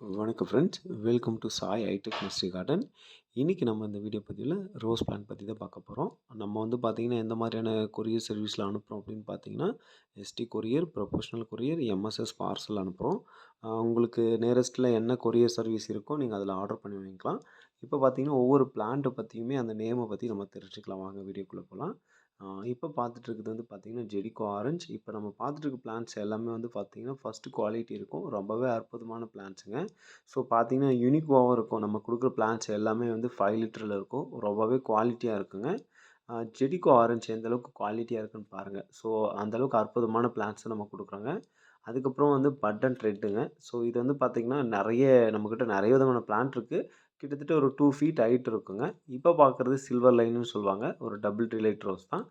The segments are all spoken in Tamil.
வணக்கம் ஃப்ரெண்ட்ஸ் வெல்கம் டு சாய் ஐடெக் மிஸ்ட்ரி கார்டன் இன்றைக்கி நம்ம இந்த வீடியோ பதிவில் ரோஸ் பிளான் பற்றி தான் பார்க்க போகிறோம் நம்ம வந்து பார்த்திங்கன்னா எந்த மாதிரியான கொரியர் சர்வீஸில் அனுப்புகிறோம் அப்படின்னு பார்த்தீங்கன்னா ST courier professional courier MSS parcel அனுப்புகிறோம் உங்களுக்கு நேரஸ்ட்டில் என்ன கொரியர் சர்வீஸ் இருக்கோ நீங்கள் அதில் ஆர்டர் பண்ணி வாங்கிக்கலாம். இப்போ பார்த்தீங்கன்னா ஒவ்வொரு பிளான்ட்டை பற்றியுமே அந்த நேமை பற்றி நம்ம தெரிஞ்சுக்கலாம். வாங்க வீடியோக்குள்ளே போகலாம் இப்போ பார்த்துட்டு வந்து பார்த்திங்கன்னா ஜெடிகோ ஆரஞ்ச் இப்போ நம்ம பார்த்துட்ருக்க பிளான்ஸ் எல்லாமே வந்து பார்த்திங்கன்னா ஃபஸ்ட்டு குவாலிட்டி இருக்கும். ரொம்பவே அற்புதமான பிளான்ஸுங்க ஸோ பார்த்திங்கன்னா யூனிக்வாகவும் இருக்கும். நம்ம கொடுக்குற பிளான்ஸ் எல்லாமே வந்து ஃபைவ் லிட்டரில் இருக்கும். ரொம்பவே குவாலிட்டியாக இருக்குங்க. செடிக்கும் ஆரஞ்சு எந்த அளவுக்கு குவாலிட்டியாக இருக்குன்னு பாருங்கள் ஸோ அந்தளவுக்கு அற்புதமான பிளான்ஸை நம்ம கொடுக்குறோங்க. அதுக்கப்புறம் வந்து பட்டன் ரெட்டுங்க ஸோ இது வந்து பார்த்திங்கன்னா நிறைய நம்மக்கிட்ட நிறைய விதமான பிளான்ட் இருக்குது கிட்டத்தட்ட ஒரு டூ ஃபீட் ஹைட் இருக்குங்க. இப்போ பார்க்குறது சில்வர் லைன்னு சொல்லுவாங்க. ஒரு டபுள் ரிலேட் ரோஸ் தான்.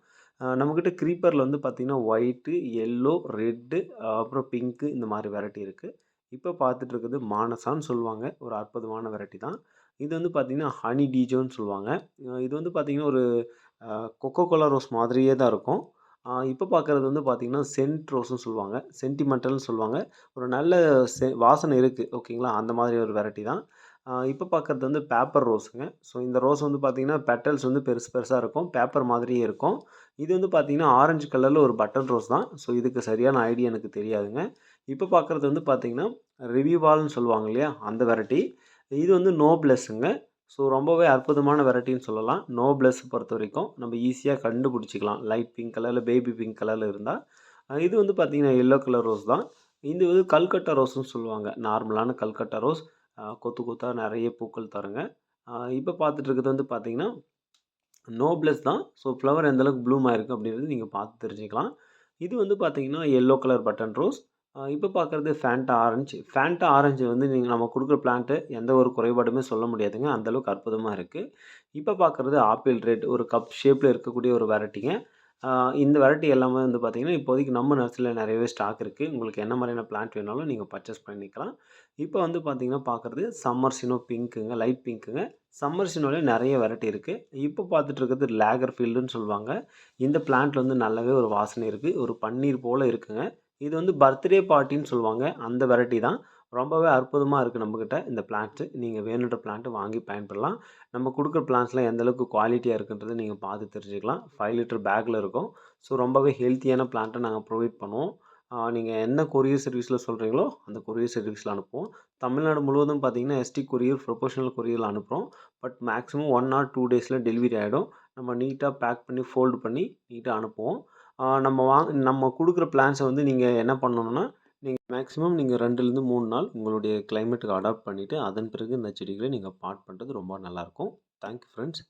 நம்மக்கிட்ட க்ரீப்பரில் வந்து பார்த்திங்கன்னா ஒயிட்டு எல்லோ ரெட்டு அப்புறம் பிங்க்கு இந்த மாதிரி வெரைட்டி இருக்குது இப்போ பார்த்துட்டு இருக்குது மானசான்னு சொல்லுவாங்க. ஒரு அற்புதமான வெரைட்டி தான். இது வந்து பார்த்திங்கன்னா ஹனி டீஜோன்னு சொல்லுவாங்க. இது வந்து பார்த்திங்கன்னா ஒரு கொக்கோ கோலா ரோஸ் மாதிரியே தான் இருக்கும். இப்போ பார்க்குறது வந்து பார்த்திங்கன்னா சென்ட் ரோஸ்னு சொல்லுவாங்க. சென்டிமெண்டல்னு சொல்லுவாங்க. ஒரு நல்ல செ வாசனை இருக்குது ஓகேங்களா? அந்த மாதிரி ஒரு வெரைட்டி தான். இப்போ பார்க்குறது வந்து பேப்பர் ரோஸுங்க. ஸோ இந்த ரோஸ் வந்து பார்த்திங்கன்னா பெட்டல்ஸ் வந்து பெருசு பெருசாக இருக்கும். பேப்பர் மாதிரியே இருக்கும். இது வந்து பார்த்திங்கன்னா ஆரஞ்சு கலரில் ஒரு பட்டன் ரோஸ் தான். ஸோ இதுக்கு சரியான ஐடியா எனக்கு தெரியாதுங்க. இப்போ பார்க்குறது வந்து பார்த்திங்கன்னா ரிவியூவால்னு சொல்லுவாங்க இல்லையா? அந்த வெரைட்டி இது வந்து நோ ப்ளஸ்ஸுங்க ஸோ ரொம்பவே அற்புதமான வெரைட்டின்னு சொல்லலாம். நோ ப்ளஸ் பொறுத்த வரைக்கும் நம்ம ஈஸியாக கண்டுபிடிச்சிக்கலாம். லைட் பிங்க் கலரில் பேபி பிங்க் கலரில் இருந்தால் இது வந்து பார்த்திங்கன்னா எல்லோ கலர் ரோஸ் தான். இது வந்து கல்கட்டா ரோஸ்னு சொல்லுவாங்க. நார்மலான கல்கட்டா ரோஸ் கொத்து கொத்தாக நிறைய பூக்கள் தருங்க. இப்போ பார்த்துட்டு இருக்கிறது வந்து பார்த்திங்கன்னா நோப்ளஸ் தான். ஸோ ஃப்ளவர் எந்தளவுக்கு ப்ளூம் ஆயிருக்கு அப்படின்றது நீங்கள் பார்த்து தெரிஞ்சுக்கலாம். இது வந்து பார்த்திங்கன்னா எல்லோ கலர் பட்டன் ரோஸ் இப்போ பார்க்குறது ஃபேண்டா ஆரஞ்சு ஃபேண்டா ஆரஞ்சு வந்து நீங்கள் நம்ம கொடுக்குற பிளான்ட்டு எந்த ஒரு குறைபாடுமே சொல்ல முடியாதுங்க. அந்தளவுக்கு அற்புதமாக இருக்குது இப்போ பார்க்குறது ஆப்பிள் ரேட் ஒரு கப் ஷேப்பில் இருக்கக்கூடிய ஒரு வெரைட்டிங்க. இந்த வெரைட்டி எல்லாமே வந்து பார்த்திங்கன்னா இப்போதைக்கு நம்ம நர்சரியில் நிறையவே ஸ்டாக் இருக்குது உங்களுக்கு என்ன மாதிரியான பிளான்ட் வேணாலும் நீங்கள் பர்ச்சேஸ் பண்ணிக்கலாம். இப்போ வந்து பார்த்திங்கன்னா பார்க்குறது சம்மர் சினோ பிங்க்குங்க லைட் பிங்க்குங்க சம்மர் சினோலே நிறைய வெரைட்டி இருக்குது இப்போ பார்த்துட்டு இருக்கிறது லேகர் ஃபீல்டுன்னு சொல்லுவாங்க. இந்த பிளான்ட்டில் வந்து நல்லாவே ஒரு வாசனை இருக்குது ஒரு பன்னீர் போல் இருக்குங்க. இது வந்து பர்த்டே பார்ட்டின்னு சொல்லுவாங்க. அந்த வெரைட்டி தான். ரொம்பவே அற்புதமாக இருக்குது நம்மக்கிட்ட இந்த பிளான்ட்டு. நீங்கள் வேணுன்ற பிளான்ட்டு வாங்கி பயன்படலாம். நம்ம கொடுக்குற பிளான்ட்ஸ்லாம் எந்தளவுக்கு குவாலிட்டியாக இருக்குன்றதை நீங்கள் பார்த்து தெரிஞ்சுக்கலாம். ஃபைவ் லிட்டர் பேக்கில் இருக்கும். ஸோ ரொம்பவே ஹெல்த்தியான பிளான்ட்டை நாங்கள் ப்ரொவைட் பண்ணுவோம். நீங்கள் என்ன கொரியர் சர்வீஸில் சொல்கிறீங்களோ அந்த கொரியர் சர்வீஸில் அனுப்புவோம். தமிழ்நாடு முழுவதும் பார்த்தீங்கன்னா எஸ்டி கொரியர் ப்ரொஃபஷனல் கொரியரில் அனுப்புகிறோம் but maximum one or two டேஸில் டெலிவரி ஆகிடும் நம்ம நீட்டாக பேக் பண்ணி ஃபோல்டு பண்ணி நீட்டாக அனுப்புவோம். நம்ம வாங் நம்ம கொடுக்குற பிளான்ஸை வந்து நீங்கள் என்ன பண்ணணுன்னா நீங்கள் மேக்ஸிமம் நீங்கள் ரெண்டுலேருந்து மூணு நாள் உங்களுடைய கிளைமேட்டுக்கு அடாப்ட் பண்ணிவிட்டு அதன் பிறகு இந்த செடிகளை நீங்கள் பாட் பண்ணுறது ரொம்ப நல்லாயிருக்கும் தேங்க்யூ ஃப்ரெண்ட்ஸ்